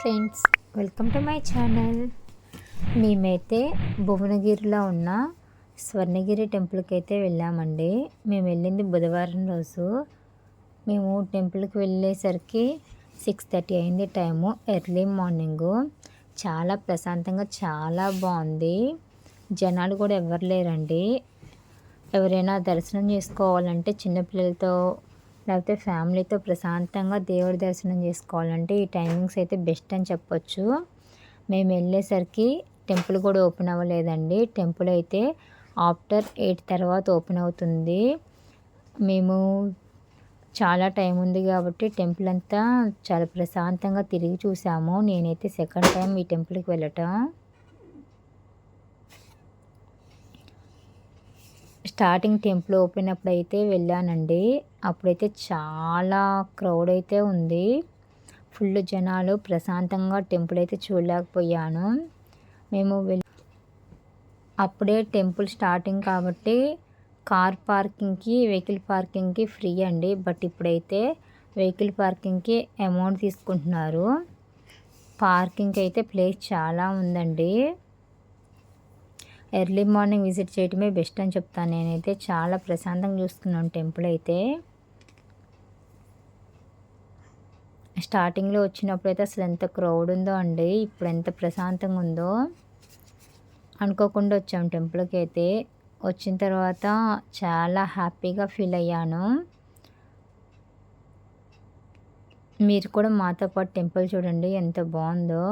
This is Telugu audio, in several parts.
Friends welcome to my channel. మేమైతే భువనగిరిలో ఉన్న స్వర్ణగిరి టెంపుల్కి అయితే వెళ్ళామండి. మేము వెళ్ళింది బుధవారం రోజు. మేము టెంపుల్కి వెళ్ళేసరికి సిక్స్ థర్టీ అయింది టైము ఎర్లీ మార్నింగు. చాలా ప్రశాంతంగా చాలా బాగుంది. జనాలు కూడా ఎవరు లేరండి. ఎవరైనా దర్శనం చేసుకోవాలంటే చిన్నపిల్లలతో లేకపోతే ఫ్యామిలీతో ప్రశాంతంగా దేవుడి దర్శనం చేసుకోవాలంటే ఈ టైమింగ్స్ అయితే బెస్ట్ అని చెప్పొచ్చు. మేము వెళ్ళేసరికి టెంపుల్ కూడా ఓపెన్ అవ్వలేదండి. టెంపుల్ అయితే ఆఫ్టర్ ఎయిట్ తర్వాత ఓపెన్ అవుతుంది. మేము చాలా టైం ఉంది కాబట్టి టెంపుల్ అంతా చాలా ప్రశాంతంగా తిరిగి చూసాము. నేనైతే సెకండ్ టైం ఈ టెంపుల్కి వెళ్ళటం. స్టార్టింగ్ టెంపుల్ ఓపెన్ అప్పుడు అయితే వెళ్ళానండి. అప్పుడైతే చాలా క్రౌడ్ అయితే ఉంది. ఫుల్ జనాలు ప్రశాంతంగా టెంపుల్ అయితే చూడలేకపోయాను. మేము అప్పుడే టెంపుల్ స్టార్టింగ్ కాబట్టి కార్ పార్కింగ్కి వెహికల్ పార్కింగ్కి ఫ్రీ అండి. బట్ ఇప్పుడైతే వెహికల్ పార్కింగ్కి అమౌంట్ తీసుకుంటున్నారు. పార్కింగ్కి అయితే ప్లేస్ చాలా ఉందండి. ఎర్లీ మార్నింగ్ విజిట్ చేయటమే బెస్ట్ అని చెప్తాను. నేనైతే చాలా ప్రశాంతంగా చూస్తున్నాను టెంపుల్ అయితే. స్టార్టింగ్లో వచ్చినప్పుడు అయితే అసలు ఎంత క్రౌడ్ ఉందో అండి. ఇప్పుడు ఎంత ప్రశాంతంగా ఉందో. అనుకోకుండా వచ్చాం టెంపుల్కి అయితే. వచ్చిన తర్వాత చాలా హ్యాపీగా ఫీల్ అయ్యాను. మీరు కూడా మాతో పాటు టెంపుల్ చూడండి ఎంత బాగుందో.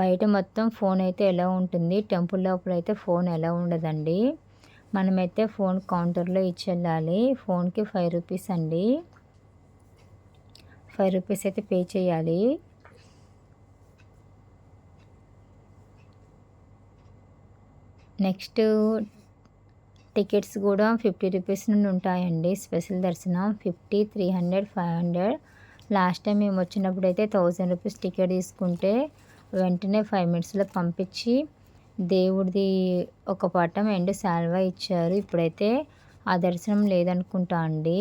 బయట మొత్తం ఫోన్ అయితే ఎలా ఉంటుంది? టెంపుల్ లోపల అయితే ఫోన్ ఎలా ఉండదండి? మనమైతే ఫోన్ కౌంటర్లో ఇచ్చి వెళ్ళాలి. ఫోన్కి ఫైవ్ రూపీస్ అండి. ఫైవ్ రూపీస్ అయితే పే చేయాలి. నెక్స్ట్ టికెట్స్ కూడా ఫిఫ్టీ రూపీస్ నుండి ఉంటాయండి. స్పెషల్ దర్శనం fifty three hundred five hundred. Last time మేము వచ్చినప్పుడు అయితే థౌజండ్ రూపీస్ టికెట్ తీసుకుంటే వెంటనే ఫైవ్ మినిట్స్లో పంపించి దేవుడిది ఒక పటం ఎండు శాల్వా ఇచ్చారు. ఇప్పుడైతే ఆ దర్శనం లేదనుకుంటా అండి.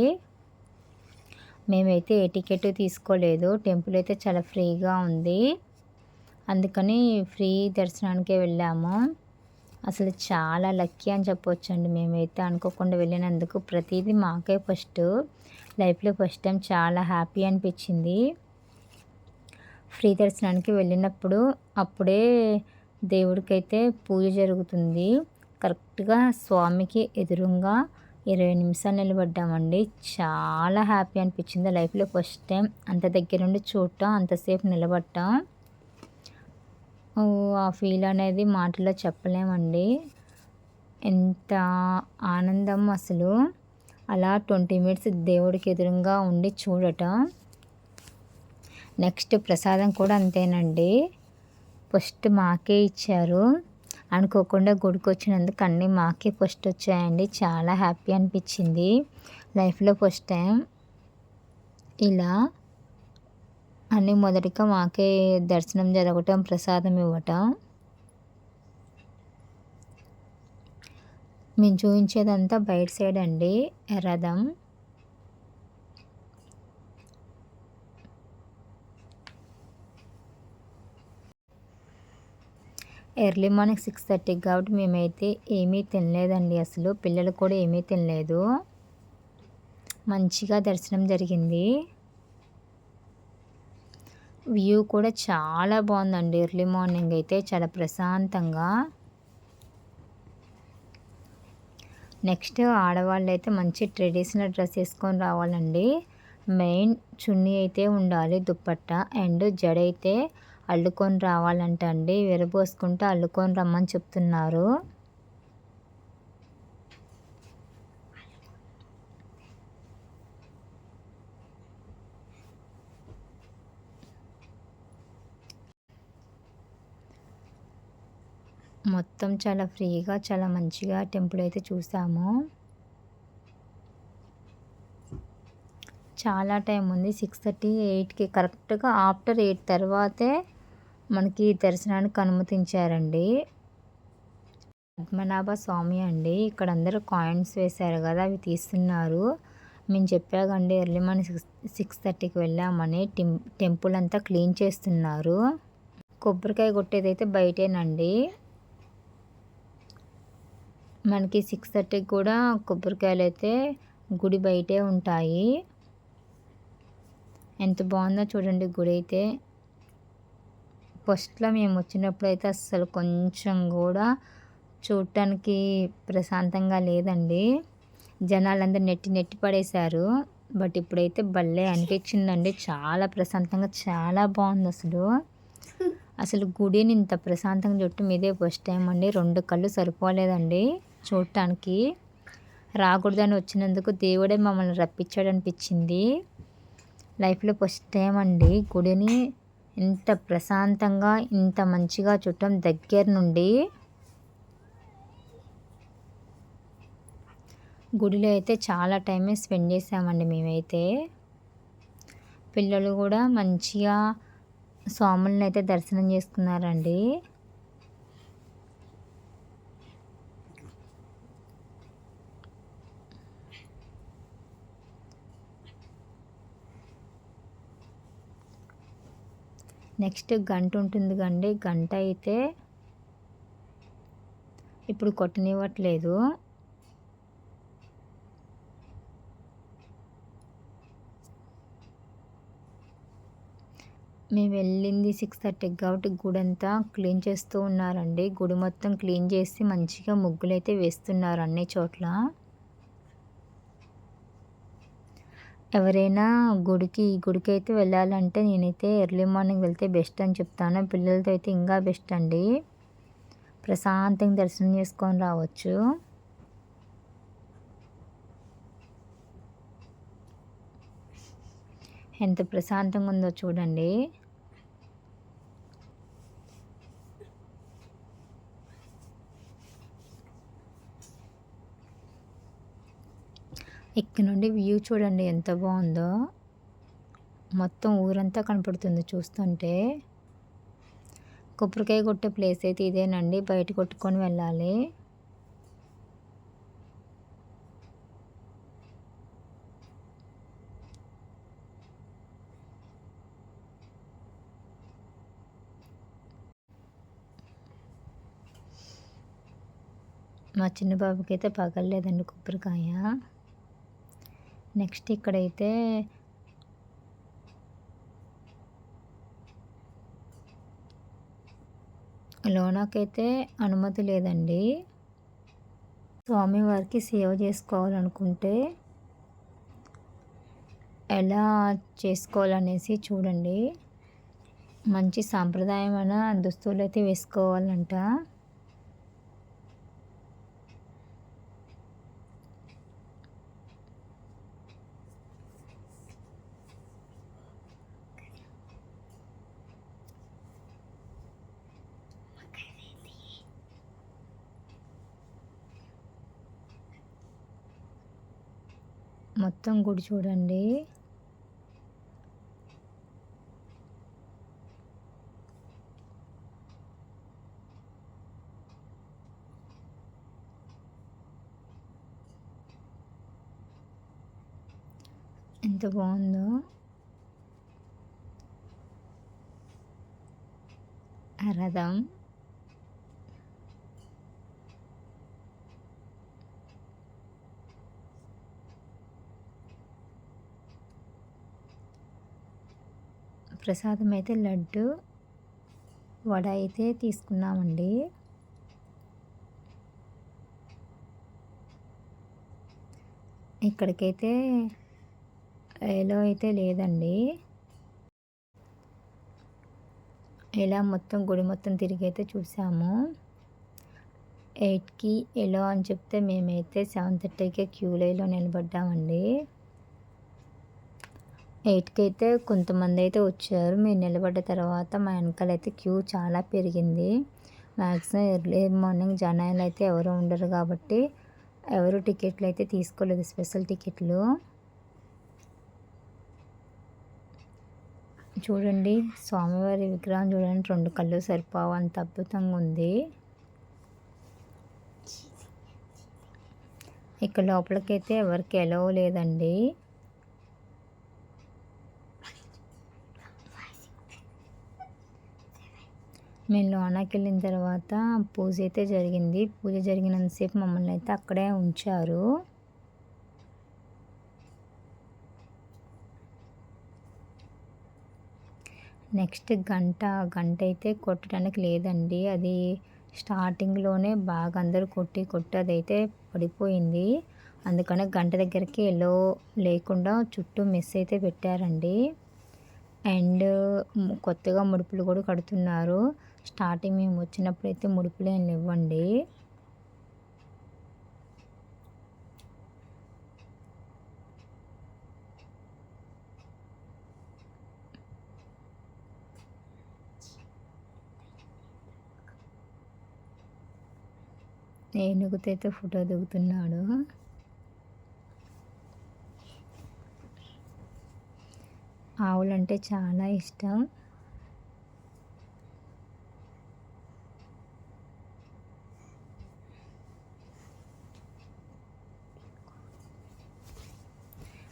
మేమైతే ఏ టికెట్ తీసుకోలేదు. టెంపుల్ అయితే చాలా ఫ్రీగా ఉంది. అందుకని ఫ్రీ దర్శనానికే వెళ్ళాము. అసలు చాలా లక్కీ అని చెప్పొచ్చండి. మేమైతే అనుకోకుండా వెళ్ళినందుకు ప్రతిదీ మాకే ఫస్ట్. లైఫ్లో ఫస్ట్ టైం చాలా హ్యాపీ అనిపించింది. ఫ్రీ దర్శనానికి వెళ్ళినప్పుడు అప్పుడే దేవుడికైతే పూజ జరుగుతుంది. కరెక్ట్గా స్వామికి ఎదురుగా ఇరవై నిమిషాలు నిలబడ్డామండి. చాలా హ్యాపీ అనిపించింది లైఫ్లో ఫస్ట్ టైం. అంత దగ్గర నుండి చూడటం అంతసేపు నిలబడటం. ఆ ఫీల్ అనేది మాటల్లో చెప్పలేమండి. ఎంత ఆనందం అసలు. అలా ట్వంటీ మినిట్స్ దేవుడికి ఎదురుగా ఉండి చూడటం. నెక్స్ట్ ప్రసాదం కూడా అంతేనండి. ఫస్ట్ మాకే ఇచ్చారు. అనుకోకుండా గుడికి వచ్చినందుకు అన్నీ మాకే ఫస్ట్ వచ్చాయండి. చాలా హ్యాపీ అనిపించింది. లైఫ్లో ఫస్ట్ టైం. ఇలా అన్నీ మొదటిగా మాకే దర్శనం జరగటం ప్రసాదం ఇవ్వటం. మేము చూపించేదంతా బయట సైడ్ అండి. రథం. ఎర్లీ మార్నింగ్ సిక్స్ థర్టీకి కాబట్టి మేమైతే ఏమీ తినలేదండి. అసలు పిల్లలు కూడా ఏమీ తినలేదు. మంచిగా దర్శనం జరిగింది. వ్యూ కూడా చాలా బాగుందండి. ఎర్లీ మార్నింగ్ అయితే చాలా ప్రశాంతంగా. నెక్స్ట్ ఆడవాళ్ళు అయితే మంచి ట్రెడిషనల్ డ్రెస్ వేసుకొని రావాలండి. మెయిన్ చున్నీ అయితే ఉండాలి దుప్పట్ట. అండ్ జడ అయితే అల్లుకొని రావాలంట అండి. విరబోసుకుంటే అల్లుకొని రమ్మని చెప్తున్నారు. మొత్తం చాలా ఫ్రీగా చాలా మంచిగా టెంపుల్ అయితే చూసాము. చాలా టైం ఉంది. సిక్స్ థర్టీ ఎయిట్కి కరెక్ట్గా ఆఫ్టర్ ఎయిట్ తర్వాతే మనకి దర్శనానికి అనుమతించారండి. పద్మనాభ స్వామి అండి. ఇక్కడ అందరూ కాయిన్స్ వేశారు కదా అవి తీస్తున్నారు. మేము చెప్పాకండి ఎర్లీ మార్నింగ్ సిక్స్ సిక్స్ థర్టీకి వెళ్ళామని టెం టెంపుల్ అంతా క్లీన్ చేస్తున్నారు. కొబ్బరికాయ కొట్టేదైతే బయటేనండి. మనకి సిక్స్ థర్టీకి కూడా కొబ్బరికాయలు అయితే గుడి బయటే ఉంటాయి. ఎంత బాగుందో చూడండి గుడి అయితే ఫస్ట్లో మేము వచ్చినప్పుడు అయితే అస్సలు కొంచెం కూడా చూడటానికి ప్రశాంతంగా లేదండి. జనాలందరూ నెట్టి నెట్టి పడేశారు. బట్ ఇప్పుడైతే భలే అనిపించిందండి. చాలా ప్రశాంతంగా చాలా బాగుంది అసలు. అసలు గుడిని ఇంత ప్రశాంతంగా చుట్టూ మీదే ఫస్ట్ టైం అండి. రెండు కళ్ళు సరిపోలేదండి చూడటానికి. రాకూడదని వచ్చినందుకు దేవుడే మమ్మల్ని రప్పించాడు అనిపించింది లైఫ్లో ఫస్ట్ టైం అండి గుడిని ఇంత ప్రశాంతంగా ఇంత మంచిగా చుట్టం దగ్గర నుండి గుడిలో అయితే చాలా టైమే స్పెండ్ చేసామండి మేమైతే. పిల్లలు కూడా మంచిగా స్వాములను అయితే దర్శనం చేసుకున్నారండి. నెక్స్ట్ గంట ఉంటుంది కండి గంట అయితే ఇప్పుడు కొట్టనివ్వట్లేదు. మేము వెళ్ళింది సిక్స్ థర్టీకి కాబట్టి గుడి అంతా క్లీన్ చేస్తూ ఉన్నారండి. గుడి మొత్తం క్లీన్ చేసి మంచిగా ముగ్గులు అయితే వేస్తున్నారు అన్ని చోట్ల. ఎవరైనా గుడికి గుడికి అయితే వెళ్ళాలంటే నేనైతే ఎర్లీ మార్నింగ్ వెళ్తే బెస్ట్ అని చెప్తాను. పిల్లలతో అయితే ఇంకా బెస్ట్ అండి. ప్రశాంతంగా దర్శనం చేసుకొని రావచ్చు. ఎంత ప్రశాంతంగా ఉందో చూడండి. ఇక్కడ నుండి వ్యూ చూడండి ఎంత బాగుందో. మొత్తం ఊరంతా కనపడుతుంది చూస్తుంటే. కొబ్బరికాయ కొట్టే ప్లేస్ అయితే ఇదేనండి. బయట కొట్టుకొని వెళ్ళాలి. మా చిన్న బాబుకి అయితే పగలలేదండి కొబ్బరికాయ. నెక్స్ట్ ఇక్కడైతే లోనాకైతే అనుమతి లేదండి. స్వామివారికి సేవ చేసుకోవాలనుకుంటే ఎలా చేసుకోవాలనేసి చూడండి. మంచి సాంప్రదాయమైన దుస్తువులు అయితే వేసుకోవాలంట. మొత్తం గుడి చూడండి. ఎంత బాగుందో. రథం. ప్రసాదం అయితే లడ్డు వడ అయితే తీసుకున్నామండి. ఇక్కడికైతే ఎలా అయితే లేదండి. ఎలా మొత్తం గుడి మొత్తం తిరిగి అయితే చూసాము. ఎయిట్కి ఎలో అని చెప్తే మేమైతే సెవెన్ థర్టీకే క్యూ లైన్లో నిలబడ్డామండి. ఎయిట్కి అయితే కొంతమంది అయితే వచ్చారు. మీరు నిలబడ్డ తర్వాత మా వెనకాల అయితే క్యూ చాలా పెరిగింది. మ్యాక్సిమం ఎర్లీ మార్నింగ్ జనాలు అయితే ఎవరు ఉండరు కాబట్టి ఎవరు టికెట్లు అయితే తీసుకోలేదు స్పెషల్ టికెట్లు. చూడండి స్వామివారి విగ్రహం చూడండి రెండు కళ్ళు సరిపోవు అంత అద్భుతంగా ఉంది. ఇక్కడ లోపలికైతే ఎవరికి ఎలవ్ లేదండి. మేము లోనాకి వెళ్ళిన తర్వాత పూజ అయితే జరిగింది. పూజ జరిగినంతసేపు మమ్మల్ని అయితే అక్కడే ఉంచారు. నెక్స్ట్ గంట గంట అయితే కొట్టడానికి లేదండి. అది స్టార్టింగ్లోనే బాగా అందరూ కొట్టి కొట్టి అదైతే పడిపోయింది. అందుకనే గంట దగ్గరికి ఎల్లో లేకుండా చుట్టూ మెస్ అయితే పెట్టారండి. అండ్ కొత్తగా ముడుపులు కూడా కడుతున్నారు. స్టార్టింగ్ మేము వచ్చినప్పుడు అయితే ముడుపులేని ఇవ్వండి లేవండి ఏనుగుతో అయితే ఫోటో దిగుతున్నాడు. ఆవులంటే చాలా ఇష్టం.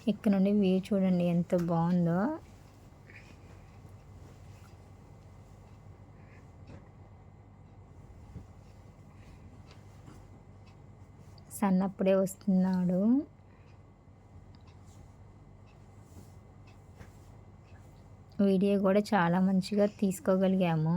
ఇక్కడ నుండి వ్యూ చూడండి ఎంత బాగుందో. సన్ అప్పుడే వస్తున్నాడు. వీడియో కూడా చాలా మంచిగా తీసుకోగలిగాము.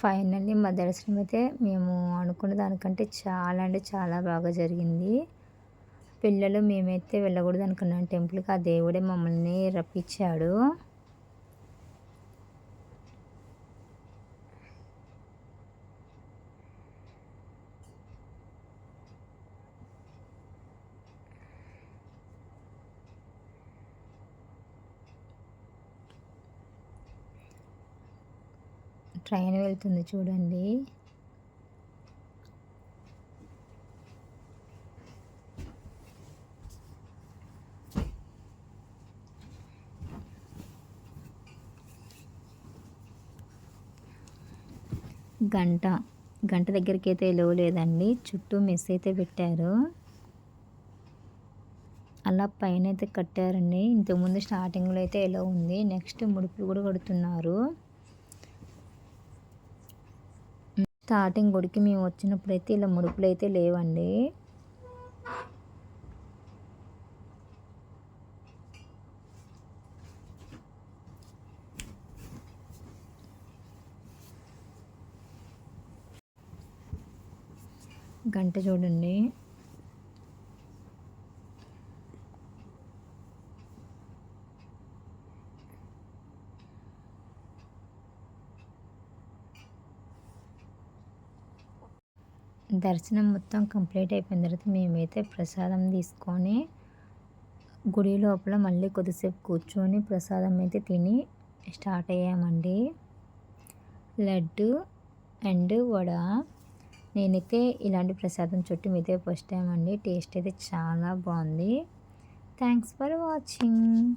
ఫైనల్లీ మా దర్శనం అయితే మేము అనుకున్న దానికంటే చాలా అంటే చాలా బాగా జరిగింది. పిల్లలు మేమైతే వెళ్ళకూడదు అనుకున్నాం టెంపుల్కి. ఆ దేవుడే మమ్మల్ని రప్పించాడు. ట్రైన్ వెళ్తుంది చూడండి. గంట గంట దగ్గరికి అయితే లేదండి చుట్టూ మెస్ అయితే పెట్టారు. అలా పైన అయితే కట్టారండి. ఇంతకుముందు స్టార్టింగ్లో అయితే ఎలా ఉంది? నెక్స్ట్ ముడుపులు కూడా కడుతున్నారు. స్టార్టింగ్ గుడికి మేము వచ్చినప్పుడు అయితే ఇలా ముడుపులు అయితే లేవండి. గంట చూడండి. దర్శనం మొత్తం కంప్లీట్ అయిపోయిన తర్వాత మేమైతే ప్రసాదం తీసుకొని గుడి లోపల మళ్ళీ కొద్దిసేపు కూర్చొని ప్రసాదం అయితే తిని స్టార్ట్ అయ్యామండి. లడ్డు అండ్ వడ. నేనైతే ఇలాంటి ప్రసాదం చుట్టూ మీదే ఫస్ట్ టైం అండి. టేస్ట్ అయితే చాలా బాగుంది. Thanks for watching.